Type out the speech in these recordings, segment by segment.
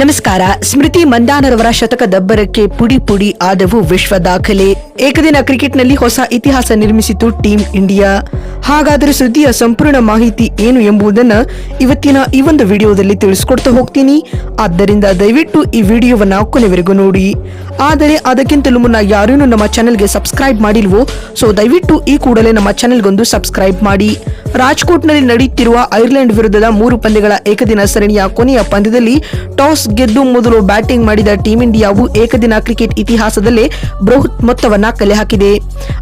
ನಮಸ್ಕಾರ. ಸ್ಮೃತಿ ಮಂದಾನರವರ ಶತಕದಬ್ಬರಕ್ಕೆ ಪುಡಿ ಪುಡಿ ಆದವು ವಿಶ್ವ ದಾಖಲೆ. ಏಕದಿನ ಕ್ರಿಕೆಟ್ನಲ್ಲಿ ಹೊಸ ಇತಿಹಾಸ ನಿರ್ಮಿಸಿತು ಟೀಂ ಇಂಡಿಯಾ. ಹಾಗಾದರೆ ಸುದ್ದಿಯ ಸಂಪೂರ್ಣ ಮಾಹಿತಿ ಏನು ಎಂಬುದನ್ನ ಇವತ್ತಿನ ಈ ಒಂದು ವಿಡಿಯೋದಲ್ಲಿ ತಿಳಿಸ್ಕೊಡ್ತಾ ಹೋಗ್ತೀನಿ. ಆದ್ದರಿಂದ ದಯವಿಟ್ಟು ಈ ವಿಡಿಯೋವನ್ನ ಕೊನೆವರೆಗೂ ನೋಡಿ. ಆದರೆ ಅದಕ್ಕಿಂತಲೂ ಮುನ್ನ ಯಾರೇನು ನಮ್ಮ ಚಾನೆಲ್ಗೆ ಸಬ್ಸ್ಕ್ರೈಬ್ ಮಾಡಿಲ್ವೋ, ಸೊ ದಯವಿಟ್ಟು ಈ ಕೂಡಲೇ ನಮ್ಮ ಚಾನೆಲ್ಗೊಂದು ಸಬ್ಸ್ಕ್ರೈಬ್ ಮಾಡಿ. ರಾಜ್ಕೋಟ್ನಲ್ಲಿ ನಡೆಯುತ್ತಿರುವ ಐರ್ಲೆಂಡ್ ವಿರುದ್ಧದ ಮೂರು ಪಂದ್ಯಗಳ ಏಕದಿನ ಸರಣಿಯ ಕೊನೆಯ ಪಂದ್ಯದಲ್ಲಿ ಟಾಸ್ ಗೆದ್ದು ಮೊದಲು ಬ್ಯಾಟಿಂಗ್ ಮಾಡಿದ ಟೀಂ ಇಂಡಿಯಾವು ಏಕದಿನ ಕ್ರಿಕೆಟ್ ಇತಿಹಾಸದಲ್ಲೇ ಬೃಹತ್ ಮೊತ್ತವನ್ನ ಕಲೆ ಹಾಕಿದೆ.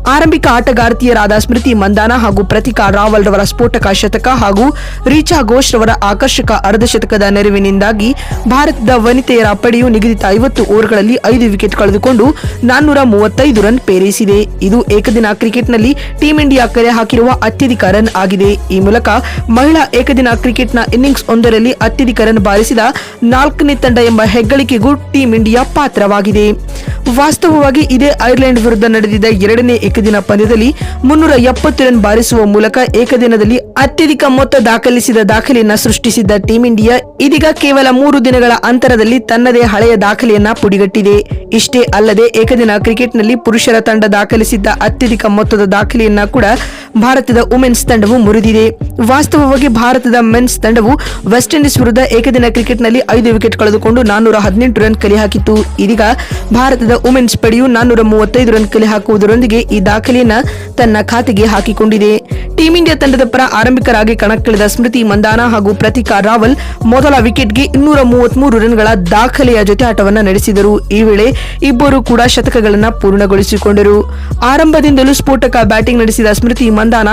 ಆರಂಭಿಕ ಆಟಗಾರ್ತಿಯರಾದ ಸ್ಮೃತಿ ಮಂದಾನ ಹಾಗೂ ಪ್ರತಿಕಾ ರಾವಲ್ ರವರ ಸ್ಫೋಟಕ ಶತಕ ಹಾಗೂ ರೀಚಾ ಘೋಷ್ ರವರ ಆಕರ್ಷಕ ಅರ್ಧಶತಕದ ನೆರವಿನಿಂದಾಗಿ ಭಾರತದ ವನಿತೆಯರ ಪಡೆಯು ನಿಗದಿತ ಐವತ್ತು ಓವರ್ಗಳಲ್ಲಿ ಐದು ವಿಕೆಟ್ ಕಳೆದುಕೊಂಡು ನಾನ್ನೂರ ಮೂವತ್ತೈದು ರನ್ ಪೇರಿಸಿದೆ. ಇದು ಏಕದಿನ ಕ್ರಿಕೆಟ್ನಲ್ಲಿ ಟೀಂ ಇಂಡಿಯಾ ಕಲೆ ಹಾಕಿರುವ ಅತ್ಯಧಿಕ ರನ್ ಆಗಿದೆ. ಈ ಮೂಲಕ ಮಹಿಳಾ ಏಕದಿನ ಕ್ರಿಕೆಟ್ನ ಇನ್ನಿಂಗ್ಸ್ ಒಂದರಲ್ಲಿ ಅತ್ಯಧಿಕ ರನ್ ಬಾರಿಸಿದ ನಾಲ್ಕನೇ ತಂಡ ಎಂಬ ಹೆಗ್ಗಳಿಕೆಗೂ ಟೀಂ ಇಂಡಿಯಾ ಪಾತ್ರವಾಗಿದೆ. ವಾಸ್ತವವಾಗಿ ಇದೇ ಐರ್ಲೆಂಡ್ ವಿರುದ್ಧ ನಡೆದಿದ್ದ ಎರಡನೇ ಏಕದಿನ ಪಂದ್ಯದಲ್ಲಿ ಮುನ್ನೂರ ಎಪ್ಪತ್ತು ರನ್ ಬಾರಿಸುವ ಮೂಲಕ ಏಕದಿನದಲ್ಲಿ ಅತ್ಯಧಿಕ ಮೊತ್ತ ದಾಖಲಿಸಿದ ದಾಖಲೆಯನ್ನು ಸೃಷ್ಟಿಸಿದ್ದ ಟೀಂ ಇಂಡಿಯಾ ಇದೀಗ ಕೇವಲ ಮೂರು ದಿನಗಳ ಅಂತರದಲ್ಲಿ ತನ್ನದೇ ಹಳೆಯ ದಾಖಲೆಯನ್ನ ಪುಡಿಗಟ್ಟಿದೆ. ಇಷ್ಟೇ ಅಲ್ಲದೆ ಏಕದಿನ ಕ್ರಿಕೆಟ್ನಲ್ಲಿ ಪುರುಷರ ತಂಡ ದಾಖಲಿಸಿದ್ದ ಅತ್ಯಧಿಕ ಮೊತ್ತದ ದಾಖಲೆಯನ್ನ ಕೂಡ ಭಾರತದ ವುಮೆನ್ಸ್ ತಂಡವು ಮುರಿದಿದೆ. ವಾಸ್ತವವಾಗಿ ಭಾರತದ ಮೆನ್ಸ್ ತಂಡವು ವೆಸ್ಟ್ ಇಂಡೀಸ್ ವಿರುದ್ಧ ಏಕದಿನ ಕ್ರಿಕೆಟ್ನಲ್ಲಿ ಐದು ವಿಕೆಟ್ ಕಳೆದುಕೊಂಡು ನಾನ್ನೂರ ಹದಿನೆಂಟು ರನ್ ಕಲೆ ಹಾಕಿತ್ತು. ಇದೀಗ ಭಾರತದ ವುಮೆನ್ಸ್ ಪಡೆಯು ನಾನ್ನೂರ ಮೂವತ್ತೈದು ರನ್ ಕಲೆ ಹಾಕುವುದರೊಂದಿಗೆ ಈ ದಾಖಲೆಯನ್ನು ತನ್ನ ಖಾತೆಗೆ ಹಾಕಿಕೊಂಡಿದೆ. ಟೀಂ ಇಂಡಿಯಾ ತಂಡದ ಪರ ಆರಂಭಿಕರಾಗಿ ಕಣಕ್ಕಿಳಿದ ಸ್ಮೃತಿ ಮಂದಾನ ಹಾಗೂ ಪ್ರತಿಕಾ ರಾವಲ್ ಮೊದಲ ವಿಕೆಟ್ಗೆ ಇನ್ನೂರ ಮೂವತ್ಮೂರು ರನ್ಗಳ ದಾಖಲೆಯ ಜೊತೆ ಆಟವನ್ನು ನಡೆಸಿದರು. ಈ ವೇಳೆ ಇಬ್ಬರು ಕೂಡ ಶತಕಗಳನ್ನು ಪೂರ್ಣಗೊಳಿಸಿಕೊಂಡರು. ಆರಂಭದಿಂದಲೂ ಸ್ಫೋಟಕ ಬ್ಯಾಟಿಂಗ್ ನಡೆಸಿದ ಸ್ಮೃತಿ ಮಂದಾನ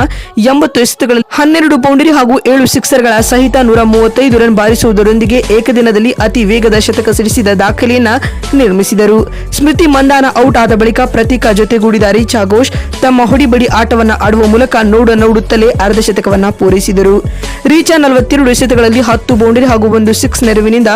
ಎಂಬತ್ತು ಎಸೆತಗಳಲ್ಲಿ ಹನ್ನೆರಡು ಬೌಂಡರಿ ಹಾಗೂ ಏಳು ಸಿಕ್ಸರ್ಗಳ ಸಹಿತ ನೂರ ಮೂವತ್ತೈದು ರನ್ ಬಾರಿಸುವುದರೊಂದಿಗೆ ಏಕದಿನದಲ್ಲಿ ಅತಿ ವೇಗದ ಶತಕ ಸಿಡಿಸಿದ ದಾಖಲೆಯನ್ನ ನಿರ್ಮಿಸಿದರು. ಸ್ಮೃತಿ ಮಂದಾನ ಔಟ್ ಆದ ಬಳಿಕ ಪ್ರತೀಕಾ ಜೊತೆಗೂಡಿದ ರಿಚಾ ಘೋಷ್ ತಮ್ಮ ಹೊಡಿಬಡಿ ಆಟವನ್ನ ಆಡುವ ಮೂಲಕ ನೋಡ ನೋಡುತ್ತಲೇ ಅರ್ಧ ಶತಕವನ್ನ ಪೂರೈಸಿದರು. ರೀಚಾ ನಲವತ್ತೆರಡು ಶತಕಗಳಲ್ಲಿ ಹತ್ತು ಬೌಂಡರಿ ಹಾಗೂ ಒಂದು ಸಿಕ್ಸ್ ನೆರವಿನಿಂದ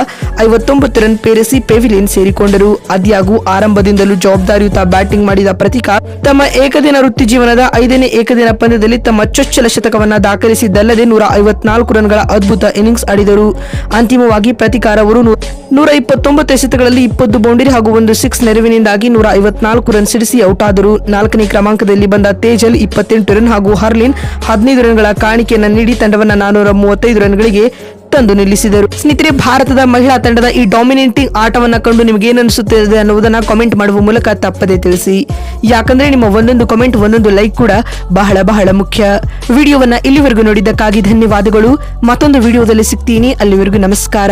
ಐವತ್ತೊಂಬತ್ತು ರನ್ ಪೇರಿಸಿ ಪೆವಿಲಿಯನ್ ಸೇರಿಕೊಂಡರು. ಅದ್ಯಾಗೂ ಆರಂಭದಿಂದಲೂ ಜವಾಬ್ದಾರಿಯುತ ಬ್ಯಾಟಿಂಗ್ ಮಾಡಿದ ಪ್ರತೀಕಾ ತಮ್ಮ ಏಕದಿನ ವೃತ್ತಿ ಜೀವನದ ಐದನೇ ಏಕದಿನ ಪಂದ್ಯದಲ್ಲಿ ತಮ್ಮ ಚೊಚ್ಚಲ ಶತಕವನ್ನ ದಾಖಲಿಸಿದ್ದಲ್ಲದೆ ನೂರ ಐವತ್ನಾಲ್ಕು ರನ್ಗಳ ಅದ್ಭುತ ಇನ್ನಿಂಗ್ಸ್ ಆಡಿದರು. ಅಂತಿಮವಾಗಿ ಪ್ರತಿಕಾರ ಅವರು ನೂ- ನೂರ ಇಪ್ಪತ್ತೊಂಬತ್ತು ಎಸೆತಗಳಲ್ಲಿ ಇಪ್ಪತ್ತು ಬೌಂಡರಿ ಹಾಗೂ ಒಂದು ಸಿಕ್ಸ್ ನೆರವಿನಿಂದಾಗಿ ನೂರ ಐವತ್ನಾಲ್ಕು ರನ್ ಸಿಡಿಸಿ ಔಟ್ ಆದರು ನಾಲ್ಕನೇ ಕ್ರಮಾಂಕದಲ್ಲಿ ಬಂದ ತೇಜಲ್ ಇಪ್ಪತ್ತೆಂಟು ರನ್ ಹಾಗೂ ಹರ್ಲಿನ್ ಹದಿನೈದು ರನ್ಗಳ ಕಾಣಿಕೆಯನ್ನು ನೀಡಿ ತಂಡವನ್ನು ನಾನೂರ ಮೂವತ್ತೈದು ರನ್ಗಳಿಗೆ ತಂದು ನಿಲ್ಲಿಸಿದರು. ಸ್ನೇಹಿತರೆ, ಭಾರತದ ಮಹಿಳಾ ತಂಡದ ಈ ಡಾಮಿನೇಟಿಂಗ್ ಆಟವನ್ನ ಕಂಡು ನಿಮಗೆ ಏನು ಅನಿಸುತ್ತದೆ ಅನ್ನುವುದನ್ನ ಕಾಮೆಂಟ್ ಮಾಡುವ ಮೂಲಕ ತಪ್ಪದೆ ತಿಳಿಸಿ. ಯಾಕಂದ್ರೆ ನಿಮ್ಮ ಒಂದೊಂದು ಕಾಮೆಂಟ್ ಒಂದೊಂದು ಲೈಕ್ ಕೂಡ ಬಹಳ ಬಹಳ ಮುಖ್ಯ. ವಿಡಿಯೋವನ್ನ ಇಲ್ಲಿವರೆಗೂ ನೋಡಿದ್ದಕ್ಕಾಗಿ ಧನ್ಯವಾದಗಳು. ಮತ್ತೊಂದು ವಿಡಿಯೋದಲ್ಲಿ ಸಿಗ್ತೀನಿ. ಅಲ್ಲಿವರೆಗೂ ನಮಸ್ಕಾರ.